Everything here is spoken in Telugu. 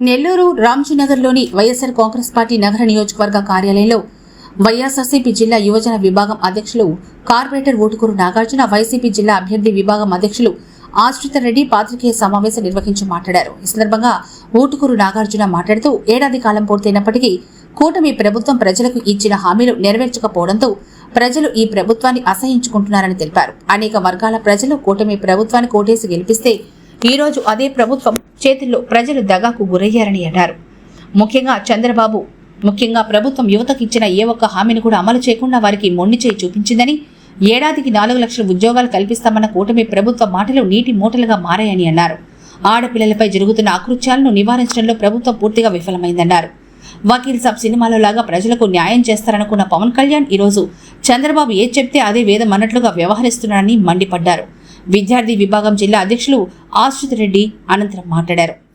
నెల్లూరు రామ్జీనగర్లోని వైఎస్ఆర్ కాంగ్రెస్ పార్టీ నగర నియోజకవర్గ కార్యాలయంలో వైఎస్ఆర్సీపీ జిల్లా యువజన విభాగం అధ్యక్షులు కార్పొరేటర్ ఓటుకూరు నాగార్జున వైసీపీ జిల్లా అభ్యర్థి విభాగం అధ్యక్షులు ఆశ్రిత రెడ్డి పాత్రికేయ సమావేశం నిర్వహించి మాట్లాడారు. ఈ సందర్భంగా ఓటుకూరు నాగార్జున మాట్లాడుతూ ఏడాది కాలం పూర్తయినప్పటికీ కూటమి ప్రభుత్వం ప్రజలకు ఇచ్చిన హామీలు నెరవేర్చకపోవడంతో ప్రజలు ఈ ప్రభుత్వాన్ని అసహించుకుంటున్నారని తెలిపారు. అనేక వర్గాల ప్రజలు కూటమి ప్రభుత్వాన్ని కోటేసి గెలిపిస్తే ఈరోజు అదే ప్రభుత్వం చేతుల్లో ప్రజలు దగాకు గురయ్యారని అన్నారు. ముఖ్యంగా చంద్రబాబు ముఖ్యంగా ప్రభుత్వం యువతకు ఇచ్చిన ఏ ఒక్క హామీని కూడా అమలు చేయకుండా వారికి మొండి చేయి చూపించిందని ఏడాదికి నాలుగు లక్షల ఉద్యోగాలు కల్పిస్తామన్న కూటమి ప్రభుత్వ మాటలు నీటి మూటలుగా మారాయని అన్నారు. ఆడపిల్లలపై జరుగుతున్న అకృత్యాలను నివారించడంలో ప్రభుత్వం పూర్తిగా విఫలమైందన్నారు. వకీల్ సాబ్ సినిమాలో లాగా ప్రజలకు న్యాయం చేస్తారనుకున్న పవన్ కళ్యాణ్ ఈరోజు చంద్రబాబు ఏది చెప్తే అదే వేదం అన్నట్లుగా వ్యవహరిస్తున్నారని మండిపడ్డారు. విద్యార్థి విభాగం జిల్లా అధ్యక్షులు ఆశ్రిత్ రెడ్డి అనంతరం మాట్లాడారు.